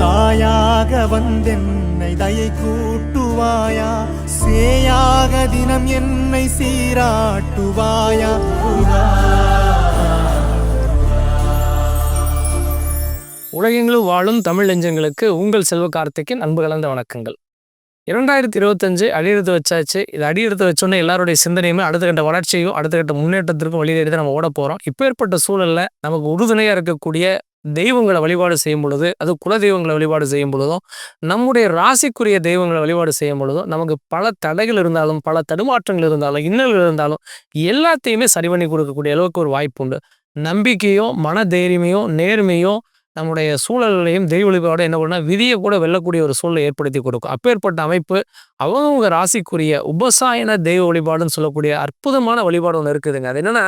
தாயாக வந்தென்னை தயை கூட்டுவாயா? சேயாக தினம் என்னை சீராட்டுவாயா? உலகெங்கிலும் வாழும் தமிழ் நெஞ்சங்களுக்கு உங்கள் செல்வ கார்த்திக்கின் அன்பு கலந்த வணக்கங்கள். இரண்டாயிரத்தி இருபத்தஞ்சு அடியெடுத்து வச்சாச்சு. இது அடியெடுத்து வச்சோன்னே எல்லாருடைய சிந்தனையுமே அடுத்த கட்ட வளர்ச்சியும் அடுத்த கட்ட முன்னேற்றத்திற்கும் வழி தேடி நம்ம ஓட போகிறோம் இப்போ ஏற்பட்ட சூழலில் நமக்கு உறுதுணையாக இருக்கக்கூடிய தெய்வங்களை வழிபாடு செய்யும் பொழுது அது குல தெய்வங்களை வழிபாடு செய்யும் பொழுதும் நம்முடைய ராசிக்குரிய தெய்வங்களை வழிபாடு செய்யும் பொழுதும் நமக்கு பல தடைகள் இருந்தாலும் பல தடுமாற்றங்கள் இருந்தாலும் இன்னல்கள் இருந்தாலும் எல்லாத்தையுமே சரி பண்ணி கொடுக்கக்கூடிய அளவுக்கு ஒரு வாய்ப்பு உண்டு. நம்பிக்கையோ மன தைரியமையோ நேர்மையோ நம்முடைய சூழலையும் தெய்வ வழிபாடு என்ன பண்ணால் விதியை கூட வெல்லக்கூடிய ஒரு சூழலை ஏற்படுத்தி கொடுக்கும். அப்பேற்பட்ட அமைப்பு அவங்கவுங்க ராசிக்குரிய உபசாயன தெய்வ வழிபாடுன்னு சொல்லக்கூடிய அற்புதமான வழிபாடு ஒன்று இருக்குதுங்க. அது என்னென்னா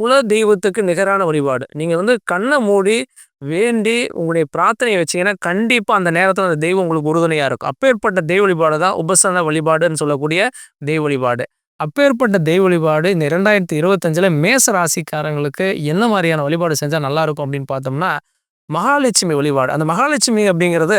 குல தெய்வத்துக்கு நிகரான வழிபாடு. நீங்கள் வந்து கண்ணை மூடி வேண்டி உங்களுடைய பிரார்த்தனையை வச்சிங்கன்னா கண்டிப்பாக அந்த நேரத்தில் அந்த தெய்வம் உங்களுக்கு உறுதுணையாக இருக்கும். அப்பேற்பட்ட தெய்வ வழிபாடு தான் உபசன வழிபாடுன்னு சொல்லக்கூடிய தெய்வ வழிபாடு. அப்பேற்பட்ட தெய்வ வழிபாடு இந்த இரண்டாயிரத்தி இருபத்தஞ்சில் மேச ராசிக்காரங்களுக்கு என்ன மாதிரியான வழிபாடு செஞ்சால் நல்லாயிருக்கும் அப்படின்னு பார்த்தோம்னா மகாலட்சுமி வழிபாடு. அந்த மகாலட்சுமி அப்படிங்கிறது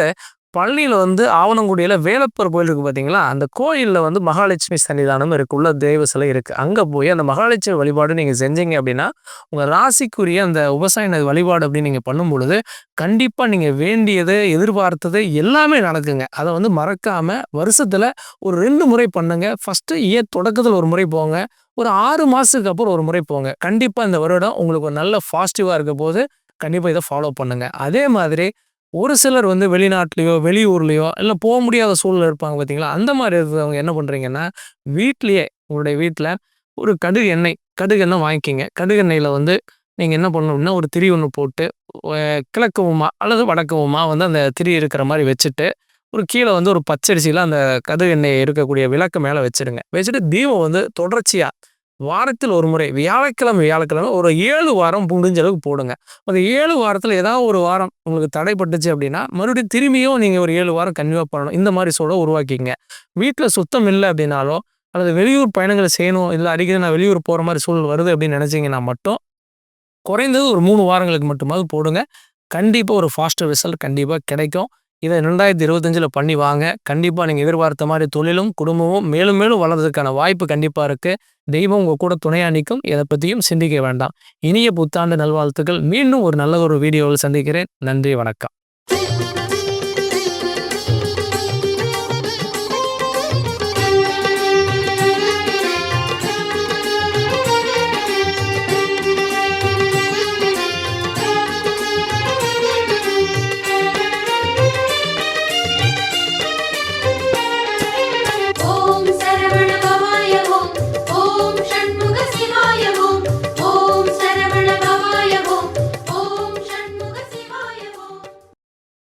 பழனியில் வந்து ஆவணங்குடியில் வேலப்பர் கோயில் இருக்குது பார்த்தீங்களா அந்த கோயிலில் வந்து மகாலட்சுமி சன்னிதானம் இருக்குது உள்ள தெய்வ சிலை இருக்குது அங்கே போய் அந்த மகாலட்சுமி வழிபாடு நீங்கள் செஞ்சீங்க அப்படின்னா உங்கள் ராசிக்குரிய அந்த உபசாய வழிபாடு அப்படின்னு நீங்கள் பண்ணும் பொழுது கண்டிப்பாக நீங்கள் வேண்டியது எதிர்பார்த்தது எல்லாமே நடக்குங்க. அதை வந்து மறக்காமல் வருஷத்தில் ஒரு ரெண்டு முறை பண்ணுங்க. ஃபஸ்ட்டு ஏன் தொடக்கத்தில் ஒரு முறை போங்க. ஒரு ஆறு மாதத்துக்கு அப்புறம் ஒரு முறை போங்க. கண்டிப்பாக இந்த வருடம் உங்களுக்கு ஒரு நல்ல பாசிட்டிவாக இருக்க போது கண்டிப்பாக இதை ஃபாலோ பண்ணுங்கள் அதே மாதிரி ஒரு சிலர் வந்து வெளிநாட்டிலையோ வெளியூர்லேயோ இல்லை போக முடியாத சூழல் இருப்பாங்க பார்த்தீங்களா அந்த மாதிரி இருக்கிறவங்க என்ன பண்ணுறீங்கன்னா வீட்லேயே உங்களுடைய வீட்டில் ஒரு கடுகு எண்ணெய் கடுகு எண்ணெய் வாங்கிக்கிங்க. கடுகு எண்ணெயில் வந்து நீங்கள் என்ன பண்ணணும்னா ஒரு திரி ஒன்று போட்டு கிழக்குவுமா அல்லது வடக்குமா வந்து அந்த திரி இருக்கிற மாதிரி வச்சுட்டு ஒரு கீழே வந்து ஒரு பச்சரிசியில் அந்த கடுகு எண்ணெய் இருக்கக்கூடிய விளக்கு மேலே வச்சுருங்க. வச்சுட்டு தீபம் வந்து தொடர்ச்சியாக வாரத்தில் ஒரு முறை வியாழக்கிழமை வியாழக்கிழமை ஒரு ஏழு வாரம் முடிஞ்ச அளவுக்கு போடுங்க. அந்த ஏழு வாரத்தில் ஏதாவது ஒரு வாரம் உங்களுக்கு தடைப்பட்டுச்சு அப்படின்னா மறுபடியும் திரும்பியும் நீங்கள் ஒரு ஏழு வாரம் கன்வியூ பண்ணணும். இந்த மாதிரி சூழலை உருவாக்கிங்க வீட்டில் சுத்தம் இல்லை அப்படின்னாலோ அல்லது வெளியூர் பயணங்களை செய்யணும் இல்லை அடிக்கடி நான் வெளியூர் போகிற மாதிரி சூழல் வருது அப்படின்னு நினச்சிங்கன்னா மட்டும் குறைந்தது ஒரு மூணு வாரங்களுக்கு மட்டுமாவது போடுங்க. கண்டிப்பாக ஒரு ஃபாஸ்டர் ரிசல்ட் கண்டிப்பாக கிடைக்கும். இதை ரெண்டாயிரத்தி இருபத்தஞ்சில் பண்ணி வாங்க. கண்டிப்பாக நீங்கள் எதிர்பார்த்த மாதிரி தொழிலும் குடும்பமும் மேலும் மேலும் வளர்றதுக்கான வாய்ப்பு கண்டிப்பாக இருக்குது தெய்வம் உங்கள் கூட துணையாக நிற்கும். இதை பற்றியும் சிந்திக்க வேண்டாம். இனிய புத்தாண்டு நல்வாழ்த்துக்கள். மீண்டும் ஒரு நல்ல ஒரு வீடியோவில் சந்திக்கிறேன். நன்றி வணக்கம்.